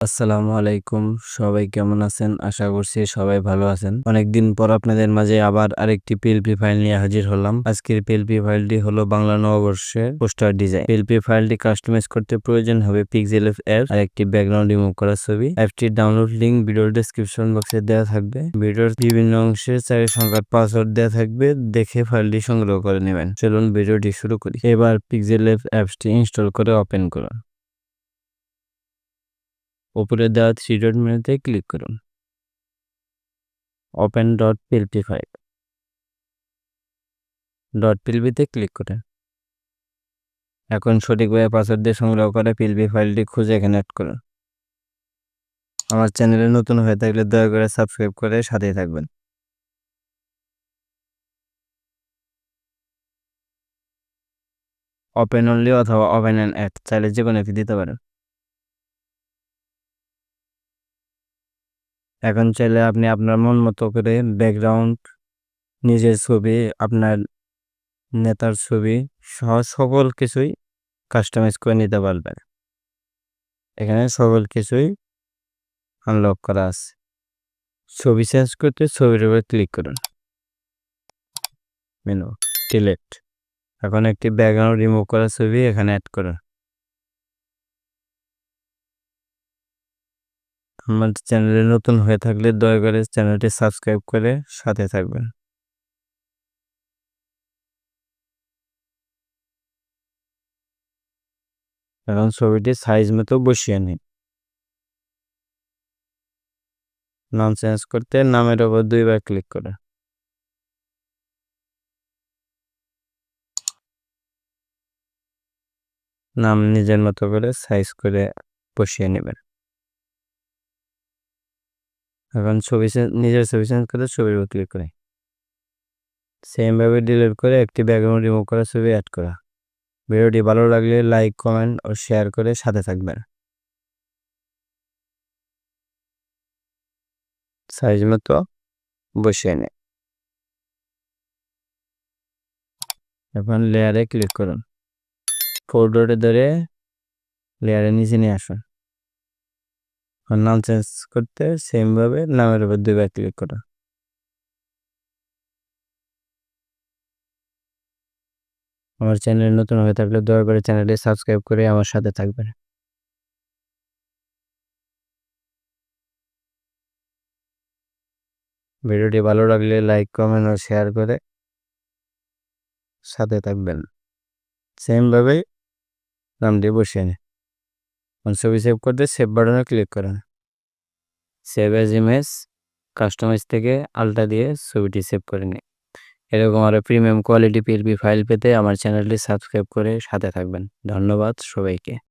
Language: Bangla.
আসসালামু আলাইকুম। সবাই কেমন আছেন? আশা করছি সবাই ভালো আছেন। অনেকদিন পর আপনাদের মাঝে আবার আরেকটি পিএলপি ফাইল নিয়ে হাজির হলাম। আজকের পিএলপি ফাইলটি হলো বাংলা নববর্ষের পোস্টার ডিজাইন পিএলপি ফাইলটি কাস্টমাইজ করতে প্রয়োজন হবে পিক্সেল অ্যাপ আর একটি ব্যাকগ্রাউন্ড রিমুভ করা ছবি। অ্যাপটির ডাউনলোড লিংক ভিডিওর ডেসক্রিপশন বক্সে দেওয়া থাকবে। ভিডিওর বিভিন্ন অংশে চারি সংখ্যার পাসওয়ার্ড দেওয়া থাকবে। দেখে ফাইলটি সংগ্রহ করে নেবেন। চলুন ভিডিওটি শুরু করি। এবার পিক্সেল অ্যাপসটি ইনস্টল করে ওপেন করুন। উপরে দেওয়া থ্রি ডট মেনুতে ক্লিক করুন। Open dot PLP file dot পিএলপিতে click করে এখন সঠিকভাবে পাসওয়ার্ড দিয়ে সংগ্রহ করে পিএলপি ফাইলটি খুঁজে এখানে অ্যাড করুন। আমার চ্যানেলে নতুন হয়ে থাকলে দয়া করে সাবস্ক্রাইব করে সাথেই থাকবেন। ওপেন অনলি অথবা ওপেন অ্যান্ড অ্যাড চাইলে যে কোনো দিতে পারেন। এখন চাইলে আপনি আপনার মন মতো করে ব্যাকগ্রাউন্ড নিজের ছবি, আপনার নেতার ছবি সহ সকল কিছুই কাস্টমাইজ করে নিতে পারবেন। এখানে সকল কিছুই আনলক করা আছে। ছবি চেঞ্জ করতে ছবির উপরে ক্লিক করুন। মেনু ডিলেট এখন একটি ব্যাকগ্রাউন্ড রিমুভ করা ছবি এখানে অ্যাড করুন। আমার চ্যানেলে নতুন হয়ে থাকলে দয়া করে চ্যানেলটি সাবস্ক্রাইব করে সাথে থাকবেন। এখন ছবিটি সাইজ মতো বসিয়ে নিন নাম চেঞ্জ করতে নামের ওপর দুইবার ক্লিক করে নাম নিজের মতো করে সাইজ করে বসিয়ে নেবেন। এখন ছবি নিজের ছবি চেঞ্জ করে ছবির উপর ক্লিক করে। সেমভাবে ডিলিট করে একটি ব্যাকগ্রাউন্ড রিমুভ করা, ছবি অ্যাড করা। ভিডিওটি ভালো লাগলে লাইক কমেন্ট ও শেয়ার করে সাথে থাকবেন। সাইজ মতো বসিয়ে নে। এখন লেয়ারে ক্লিক করুন। ফোল্ডারে ধরে লেয়ারের নিচে নিয়ে আসুন। নাম চেঞ্জ করতে সেমভাবে নামের উপর দুইবার ক্লিক করো। আমার চ্যানেল নতুন হয়ে থাকলে দয়া করে চ্যানেলটি সাবস্ক্রাইব করে আমার সাথে থাকবেন। ভিডিওটি ভালো লাগলে লাইক কমেন্ট ও শেয়ার করে সাথে থাকবেন। সেমভাবে নামটি বসিয়ে নিন। ছবি সেভ করতে সেভ বাটনে ক্লিক করেন সেভ এজ ইমেজ কাস্টমাইজ থেকে আলটা দিয়ে ছবিটি সেভ করে নিন এরকম আরও প্রিমিয়াম কোয়ালিটি পিএলপি ফাইল পেতে আমার চ্যানেলটি সাবস্ক্রাইব করে সাথে থাকবেন। ধন্যবাদ সবাইকে